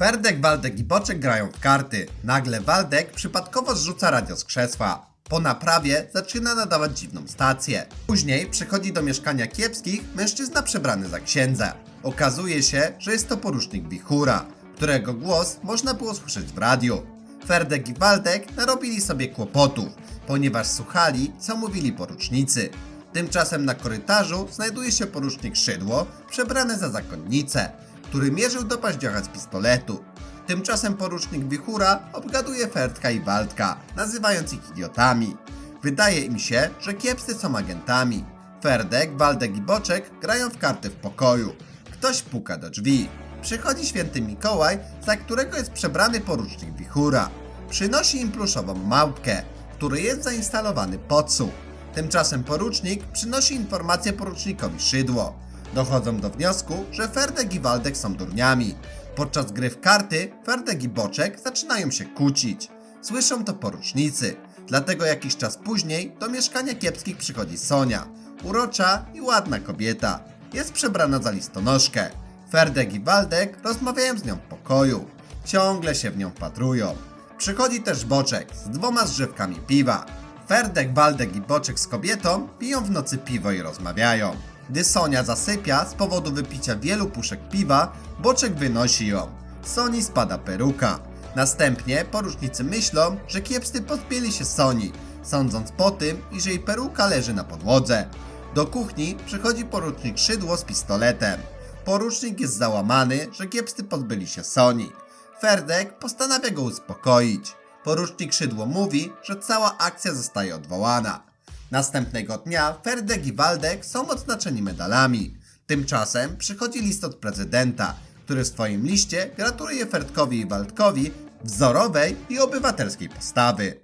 Ferdek, Waldek i Boczek grają w karty. Nagle Waldek przypadkowo zrzuca radio z krzesła. Po naprawie zaczyna nadawać dziwną stację. Później przychodzi do mieszkania kiepskich mężczyzna przebrany za księdza. Okazuje się, że jest to porucznik Wichura, którego głos można było słyszeć w radiu. Ferdek i Waldek narobili sobie kłopotów, ponieważ słuchali, co mówili porucznicy. Tymczasem na korytarzu znajduje się porucznik Szydło, przebrany za zakonnicę, który mierzył do paździocha z pistoletu. Tymczasem porucznik Wichura obgaduje Ferdka i Waldka, nazywając ich idiotami. Wydaje im się, że kiepscy są agentami. Ferdek, Waldek i Boczek grają w karty w pokoju. Ktoś puka do drzwi. Przychodzi święty Mikołaj, za którego jest przebrany porucznik Wichura. Przynosi im pluszową małpkę, w której jest zainstalowany podsłuch. Tymczasem porucznik przynosi informację porucznikowi Szydło. Dochodzą do wniosku, że Ferdek i Waldek są durniami. Podczas gry w karty Ferdek i Boczek zaczynają się kłócić. Słyszą to porucznicy. Dlatego jakiś czas później do mieszkania kiepskich przychodzi Sonia. Urocza i ładna kobieta. Jest przebrana za listonoszkę. Ferdek i Waldek rozmawiają z nią w pokoju. Ciągle się w nią patrują. Przychodzi też Boczek z dwoma zżywkami piwa. Ferdek, Waldek i Boczek z kobietą piją w nocy piwo i rozmawiają. Gdy Sonia zasypia z powodu wypicia wielu puszek piwa, Boczek wynosi ją. Soni spada peruka. Następnie porucznicy myślą, że kiepscy podpięli się Soni, sądząc po tym, iż jej peruka leży na podłodze. Do kuchni przychodzi porucznik Szydło z pistoletem. Porucznik jest załamany, że kiepscy pozbyli się Soni. Ferdek postanawia go uspokoić. Porucznik Szydło mówi, że cała akcja zostaje odwołana. Następnego dnia Ferdek i Waldek są odznaczeni medalami. Tymczasem przychodzi list od prezydenta, który w swoim liście gratuluje Ferdkowi i Waldkowi wzorowej i obywatelskiej postawy.